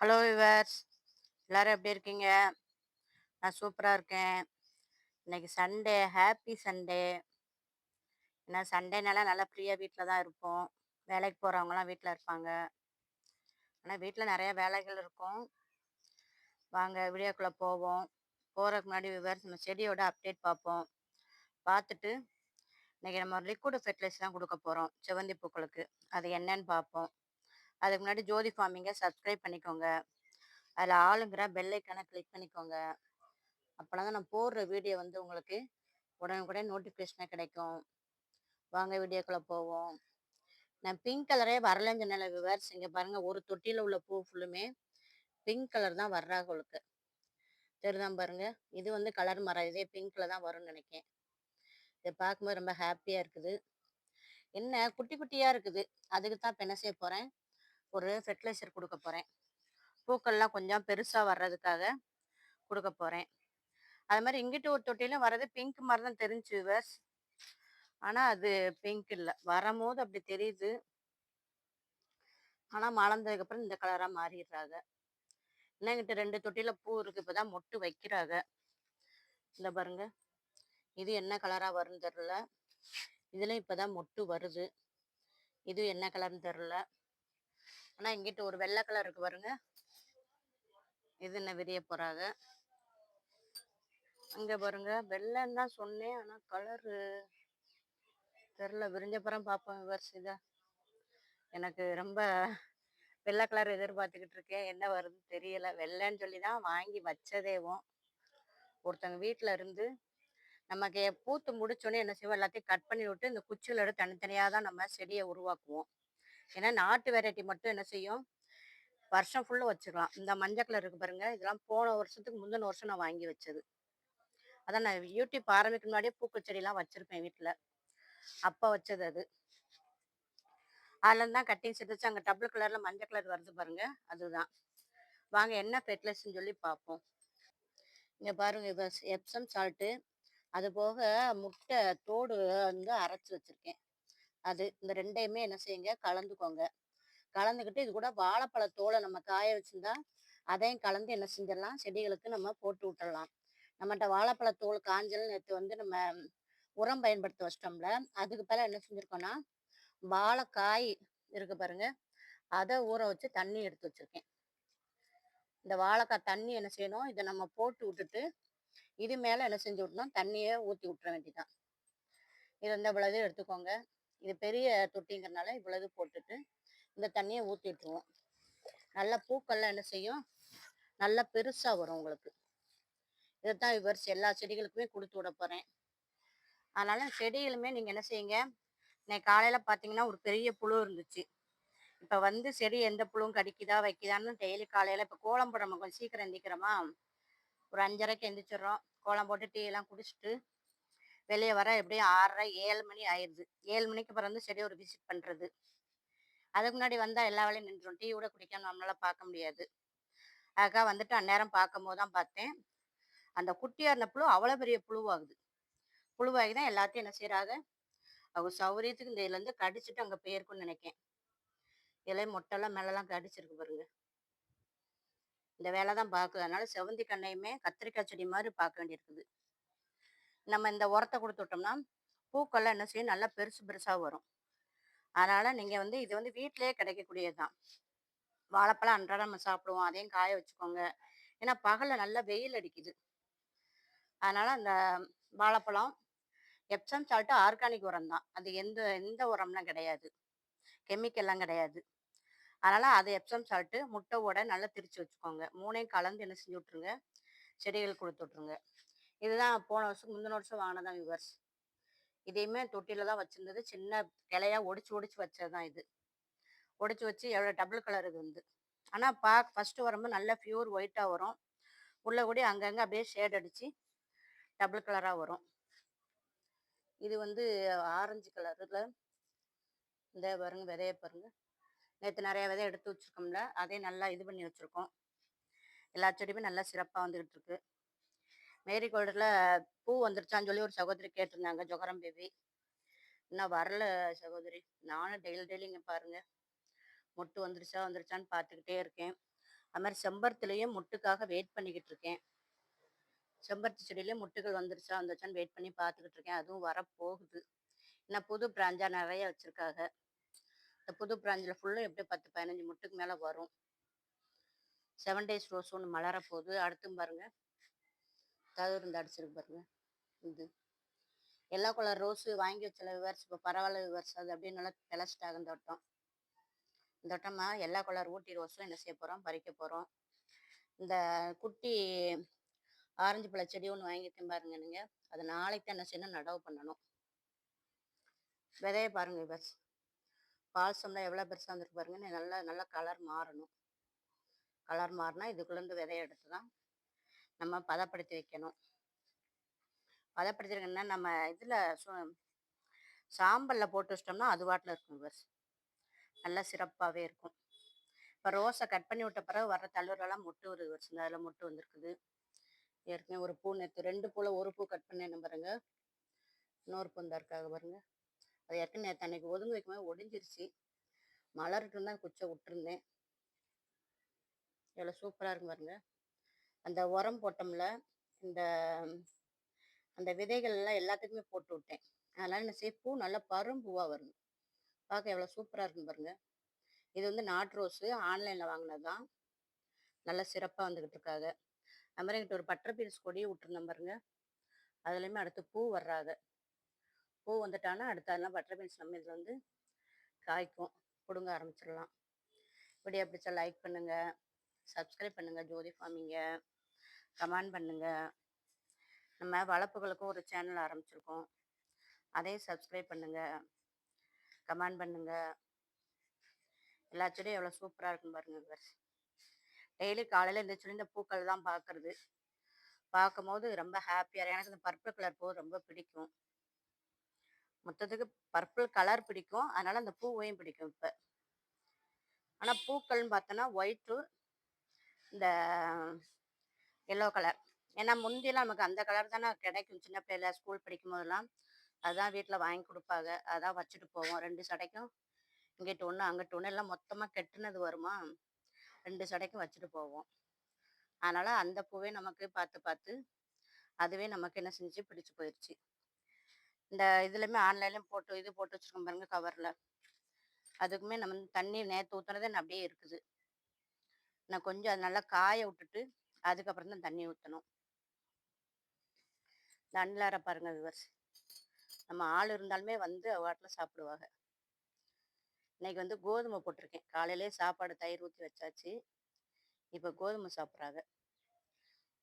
Hello viewers எல்லாரும் எப்படி இருக்கீங்க? நான் சூப்பராக இருக்கேன். இன்னைக்கு சண்டே ஹாப்பி சண்டே ஏன்னா சண்டேனால நல்லா ஃப்ரீயாக வீட்டில் தான் இருப்போம். வேலைக்கு போகிறவங்களாம் வீட்டில் இருப்பாங்க. ஆனால் வீட்டில் நிறையா வேலைகள் இருக்கும். வாங்க வீடியோக்குள்ளே போவோம். போகிறதுக்கு முன்னாடி விவர்ஸ் நம்ம செடியோட அப்டேட் பார்ப்போம். பார்த்துட்டு இன்னைக்கு நம்ம லிக்விட் ஃபெர்டிலைசர் தான் கொடுக்க போகிறோம் செவந்தி பூக்களுக்கு. அது என்னன்னு பார்ப்போம். அதுக்கு முன்னாடி ஜோதி ஃபார்மிங்கை சப்ஸ்கிரைப் பண்ணிக்கோங்க. அதில் ஆளுங்கிற பெல்லைக்கான கிளிக் பண்ணிக்கோங்க. அப்போனா நான் போடுற வீடியோ வந்து உங்களுக்கு உடனுக்குடன் நோட்டிஃபிகேஷனாக கிடைக்கும். வாங்க வீடியோக்குள்ளே போவோம். நான் பிங்க் கலரே வரலன்னு சொன்னல விவர்ஸ் இங்கே பாருங்கள் ஒரு தொட்டியில் உள்ள பூ ஃபுல்லுமே பிங்க் கலர் தான் வர்றாங்க உங்களுக்கு. தெரிதான் பாருங்க இது வந்து கலர் மரம் இதே பிங்க்கில் தான் வரும்னு நினைக்கேன். இதை பார்க்கும்போது ரொம்ப ஹாப்பியாக இருக்குது. என்ன குட்டி குட்டியாக இருக்குது. அதுக்கு தான் பெண்ண செய்ய போகிறேன் ஒரு ஃபெர்டிலைசர் கொடுக்க போகிறேன் பூக்கள்லாம் கொஞ்சம் பெருசாக வர்றதுக்காக கொடுக்க போகிறேன் அது மாதிரி இங்கிட்டு ஒரு தொட்டிலும் வர்றது பிங்க் மாதிரி தான் தெரிஞ்சு விவர்ஸ் ஆனால் அது பிங்க் இல்லை. வரும்போது அப்படி தெரியுது. ஆனால் மலர்ந்ததுக்கப்புறம் இந்த கலராக மாறிடுறாங்க. என்னங்கிட்ட ரெண்டு தொட்டியில் பூ இருக்குது இப்போ தான் மொட்டு வைக்கிறாங்க. இந்த பாருங்க. இது என்ன கலராக வரும்னு தெரில இதில் இப்போ தான் மொட்டு வருது. இது என்ன கலர்னு தெரில ஆனால் இங்கிட்ட ஒரு வெள்ளை கலர் இருக்கு பாருங்க. இது என்ன விரிய போறாங்க? அங்கே பாருங்க வெள்ளைன்னு தான் சொன்னேன் ஆனால் கலரு தெரில விரிஞ்சப்புறம் பார்ப்போம் விவர்ஸ் இதை எனக்கு ரொம்ப வெள்ளை கலர் எதிர்பார்த்துக்கிட்டு இருக்கேன். என்ன வருதுன்னு தெரியல. வெள்ளைன்னு சொல்லி தான் வாங்கி வச்சதேவும் ஒருத்தவங்க வீட்டில் இருந்து நமக்கு பூத்து முடிச்சோடனே என்ன செய்வோம்? எல்லாத்தையும் கட் பண்ணி விட்டு இந்த குச்சியில் எடுத்து தனித்தனியாக தான் நம்ம செடியை உருவாக்குவோம். ஏன்னா நாட்டு வெரைட்டி மட்டும் என்ன செய்யும்? வருஷம் ஃபுல்லாக வச்சுக்கலாம் இந்த மஞ்சள் கலர் இருக்கு பாருங்க. இதெல்லாம் போன வருஷத்துக்கு முந்தின வருஷம் நான் வாங்கி வச்சது. அதான் நான் யூடியூப் ஆரம்பிக்க முன்னாடியே பூக்கள் செடியெல்லாம் வச்சிருப்பேன் வீட்டில் அப்போ வச்சது அது. அதில் தான் கட்டிங் செட்டு வச்சு அங்கே டபுள் கலரில் மஞ்சள் கலர் வருது பாருங்க. அதுதான். வாங்க என்ன ஃபெர்டிலைசர்னு சொல்லி பார்ப்போம். இங்கே பாருங்க இப்போ எப்சம் சால்ட்டு. அது போக முட்டை தோடு வந்து அரைச்சி வச்சுருக்கேன். அது இந்த ரெண்டையுமே என்ன செய்யுங்க? கலந்துக்கோங்க. கலந்துக்கிட்டு இது கூட வாழைப்பழத்தோலை நம்ம காய வச்சுருந்தா அதையும் கலந்து என்ன செஞ்சிடலாம்? செடிகளுக்கு நம்ம போட்டு விட்டுடலாம். நம்மகிட்ட வாழைப்பழத்தோல் காஞ்சல் நேற்று வந்து நம்ம உரம் பயன்படுத்த வச்சிட்டோம்ல அதுக்கு பிறகு என்ன செஞ்சுருக்கோன்னா வாழைக்காய் இருக்கு பாருங்க. அதை ஊற வச்சு தண்ணி எடுத்து வச்சிருக்கேன். இந்த வாழைக்காய் தண்ணி என்ன செய்யணும்? இதை நம்ம போட்டு விட்டுட்டு இது மேலே என்ன செஞ்சு விட்டணும் தண்ணியை ஊற்றி விட்டுற வேண்டியதான் இது வந்து இவ்வளவு எடுத்துக்கோங்க. இது பெரிய தொட்டிங்கிறனால இவ்வளவு போட்டுட்டு இந்த தண்ணியை ஊற்றிட்டுருவோம் நல்லா நல்ல பூக்கள்லாம் என்ன செய்யும்? நல்லா பெருசாக வரும் உங்களுக்கு. இதைத்தான் விவரிச்சு எல்லா செடிகளுக்குமே கொடுத்து விட போகிறேன் அதனால் செடிகளுமே நீங்கள் என்ன செய்யுங்க? இன்னைக்கு காலையில் பார்த்தீங்கன்னா ஒரு பெரிய புழு இருந்துச்சு. இப்போ வந்து செடி எந்த புழுவும் கடிக்குதா வைக்குதான்னு டெய்லி காலையில் இப்போ கோலம் போடுறோம்? கொஞ்சம் சீக்கிரம் எந்திக்கிறோமா? ஒரு அஞ்சரைக்கு எந்திரிச்சிடுறோம். கோலம் போட்டு டீ எல்லாம் குடிச்சிட்டு வெளியே வர எப்படியும் ஆறரை ஏழு மணி ஆயிடுது ஏழு மணிக்கு அப்புறம் வந்து செடி ஒரு விசிட் பண்ணுறது அதுக்கு முன்னாடி வந்தால் எல்லா வேலையும் நின்றுடும் டீ கூட குடிக்காம நம்மளால பார்க்க முடியாது. அதுக்காக வந்துட்டு அந்நேரம் பார்க்கும் போது தான் பார்த்தேன். அந்த குட்டியாக இருந்த புழு அவ்வளோ பெரிய புழுவாகுது. புழுவாகி தான் எல்லாத்தையும் என்ன செய்கிறாங்க அவங்க சௌரியத்துக்கு இந்த இதுலேருந்து கடிச்சிட்டு அங்கே போயிருக்குன்னு நினைக்கேன். இலை மொட்டெல்லாம் மேலெல்லாம் கடிச்சிருக்கு பாருங்க. இந்த வேலை தான் பார்க்குது. அதனால செவந்தி கண்ணையுமே கத்திரிக்காய் செடி மாதிரி பார்க்க வேண்டியிருக்குது. நம்ம இந்த உரத்தை கொடுத்து விட்டோம்னா பூக்கள்லாம் என்ன செய்யும்? நல்லா பெருசு பெருசாக வரும். அதனால நீங்கள் வந்து இது வந்து வீட்டிலேயே கிடைக்கக்கூடியது தான் வாழைப்பழம் அன்றாடம் நம்ம சாப்பிடுவோம். அதையும் காய வச்சுக்கோங்க. ஏன்னா பகலில் நல்லா வெயில் அடிக்குது. அதனால அந்த வாழைப்பழம் எப்சம் சால்ட்டு ஆர்கானிக் உரம் தான் அது எந்த எந்த உரம்லாம் கிடையாது. கெமிக்கல்லாம் கிடையாது. அதனால் அதை எப்சம் சால்ட்டு முட்டையோட நல்லா திரிச்சு வச்சுக்கோங்க. மூணையும் கலந்து என்ன செஞ்சு விட்ருங்க செடிகள் கொடுத்து விட்ருங்க இதுதான் போன வருஷம் முந்தின வருஷம் வாங்கினதான் விவர்ஸ். இதையுமே தொட்டியில தான் வச்சிருந்தது. சின்ன கிளையா ஒடிச்சு ஒடிச்சு வச்சது தான் இது. ஒடிச்சு வச்சு எவ்வளோ டபுள் கலர் இது வந்து. ஆனால் பா ஃபர்ஸ்ட் வரும்போது நல்லா பியூர் ஒயிட்டாக வரும். உள்ள கூட அங்கங்கே அப்படியே ஷேட் அடிச்சு டபுள் கலராக வரும். இது வந்து ஆரஞ்சு கலரில் இந்த பாருங்க விதைய பாருங்க. நேற்று நிறைய விதை எடுத்து வச்சிருக்கோம்ல அதையும் நல்லா இது பண்ணி வச்சுருக்கோம். எல்லா செடியுமே நல்லா சிறப்பாக வந்துக்கிட்டு இருக்கு. மேரி கோல்டில் பூ வந்துருச்சான்னு சொல்லி ஒரு சகோதரி கேட்டிருந்தாங்க ஜொகரம் பேபி. இன்னும் வரல சகோதரி. நானும் டெய்லி டெய்லி இங்கே பாருங்கள் மொட்டு வந்துருச்சா வந்துருச்சான்னு பார்த்துக்கிட்டே இருக்கேன். அது மாதிரி செம்பருத்திலையும் முட்டுக்காக வெயிட் பண்ணிக்கிட்டு இருக்கேன். செம்பருத்தி செடியிலேயே முட்டுகள் வந்துருச்சா வந்துருச்சான்னு வெயிட் பண்ணி பார்த்துக்கிட்டு இருக்கேன். அதுவும் வரப்போகுது. இன்னும் புது பிராஞ்சாக நிறைய வச்சுருக்காங்க. இந்த புது பிராஞ்சில் ஃபுல்லும் எப்படியும் பத்து பதினஞ்சு முட்டுக்கு மேலே வரும். செவன் டேஸ் ரோஸ் ஒன்று மலர போகுது அடுத்தும் பாருங்கள் தவிர இருந்து அடிச்சிருக்கு பாருங்க. இது. எல்லா கலர் ரோஸு வாங்கி வச்சல விவர்ஸ் இப்போ பரவாயில்ல விவர்ஸ் அது அப்படியே நல்லா கிளச்சிட்டாங்க இந்த வட்டம். இந்த வட்டமா எல்லா கலர் ஊட்டி ரோஸும் என்ன செய்ய போகிறோம் பறிக்க போகிறோம் இந்த குட்டி ஆரஞ்சு பழ செடி ஒன்று வாங்கிட்டேன் பாருங்க நீங்கள் அதை நாளைக்கு தான் என்ன செய்யணும்? நடவு பண்ணணும். விதைய பாருங்க விவர்ஸ் பால்சம்லாம் எவ்வளோ பெருசாக வந்துருக்கு பாருங்க. நல்லா நல்லா கலர் மாறணும். கலர் மாறினா இதுக்குள்ளேருந்து விதைய எடுத்து தான் நம்ம பதப்படுத்தி வைக்கணும். பதப்படுத்திருக்கோம்னா நம்ம இதில் சாம்பலில் போட்டு வச்சிட்டோம்னா அது வாட்டில் இருக்கும் விவர்ஸ். நல்லா சிறப்பாகவே இருக்கும். இப்போ ரோஸை கட் பண்ணி விட்ட பிறகு வர தள்ளுரெல்லாம் முட்டு ஒரு விவர்ஸ். அதில் முட்டு வந்திருக்குது. ஏற்கனவே ஒரு பூ நேற்று ரெண்டு பூவில் ஒரு பூ கட் பண்ணேன் பாருங்க. இன்னொரு பூ இந்த பாருங்க. அது ஏற்கனவே நேற்று அன்னைக்கு ஒதுங்க வைக்கும்போது ஒடிஞ்சிருச்சு. மலர்ட்டு தான் குச்சை விட்டுருந்தேன். எவ்வளோ சூப்பராக இருக்கும் பாருங்க. அந்த உரம் போட்டோம்ல இந்த அந்த விதைகள் எல்லாம் எல்லாத்துக்குமே போட்டு விட்டேன். அதனால் என்ன செய்ய பூ நல்லா பரும்பூவாக வருது பார்க்க எவ்வளோ சூப்பராக இருக்கும் பாருங்க. இது வந்து நாட் ரோஸு ஆன்லைனில் வாங்கினது தான். நல்லா சிறப்பாக வந்துக்கிட்டு இருக்காங்க அது மாதிரி எங்கிட்ட ஒரு பட்டர் பீன்ஸ் கொடி விட்டுருந்தேன் பாருங்க. அதுலேயுமே அடுத்து பூ வர்றாங்க பூ வந்துட்டானா அடுத்து அதெல்லாம் பட்டர் பீன்ஸ் நம்ம இதில் வந்து காய்க்கும். பிடுங்க ஆரம்பிச்சிடலாம். இப்படி அப்படிச்சா லைக் பண்ணுங்கள் சப்ஸ்கிரைப் பண்ணுங்கள் ஜோதி ஃபார்மிங்க. கமெண்ட் பண்ணுங்கள் நம்ம வளர்ப்புகளுக்கும் ஒரு சேனல் ஆரம்பிச்சிருக்கோம். அதையும் சப்ஸ்கிரைப் பண்ணுங்கள் கமெண்ட் பண்ணுங்கள் எல்லா செடியும் எவ்வளோ சூப்பராக இருக்கும் பாருங்கள் டெய்லி காலையில் இந்த செடி இந்த பூக்கள் தான் பார்க்குறது. பார்க்கும்போது ரொம்ப ஹாப்பியாக எனக்கு இந்த பர்பிள் கலர் பூ ரொம்ப பிடிக்கும். மொத்தத்துக்கு பர்பிள் கலர் பிடிக்கும். அதனால அந்த பூவையும் பிடிக்கும் இப்போ. ஆனால் பூக்கள்னு பார்த்தோன்னா ஒயிட்டு இந்த எல்லோ கலர் ஏன்னா முந்தியெல்லாம் நமக்கு அந்த கலர் தானே கிடைக்கும். சின்ன பிள்ளையில ஸ்கூல் படிக்கும் போதெல்லாம் அதுதான் வீட்டில் வாங்கி கொடுப்பாங்க. அதான் வச்சுட்டு போவோம். ரெண்டு சடைக்கும் இங்கிட்டு ஒன்று அங்கிட்டு ஒன்று எல்லாம் மொத்தமாக கெட்டுனது வருமா? ரெண்டு சடைக்கும் வச்சுட்டு போவோம். அதனால் அந்த பூவே நமக்கு பார்த்து பார்த்து அதுவே நமக்கு என்ன செஞ்சு பிடிச்சு போயிடுச்சு இந்த இதுலையுமே ஆன்லைன்லேயும் போட்டு இது போட்டு வச்சுருக்கோம் பாருங்க கவரில் அதுக்குமே நம்ம தண்ணி நேற்று ஊற்றுனதே அப்படியே இருக்குது. நான் கொஞ்சம் அது நல்லா காய விட்டுட்டு அதுக்கப்புறம் தான் தண்ணி ஊற்றணும் இந்த அன்லார பாருங்க விவர்ஸ். நம்ம ஆள் இருந்தாலுமே வந்து வாட்டில் சாப்பிடுவாங்க. இன்னைக்கு வந்து கோதுமை போட்டிருக்கேன். காலையிலே சாப்பாடு தயிர் ஊற்றி வச்சாச்சு. இப்போ கோதுமை சாப்பிட்றாங்க.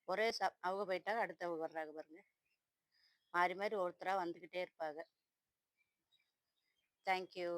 ஒரே சா அவங்க போயிட்டாங்க அடுத்தவங்க வர்றாங்க பாருங்க. மாறி மாறி ஒருத்தராக வந்துக்கிட்டே இருப்பாங்க. தேங்க்யூ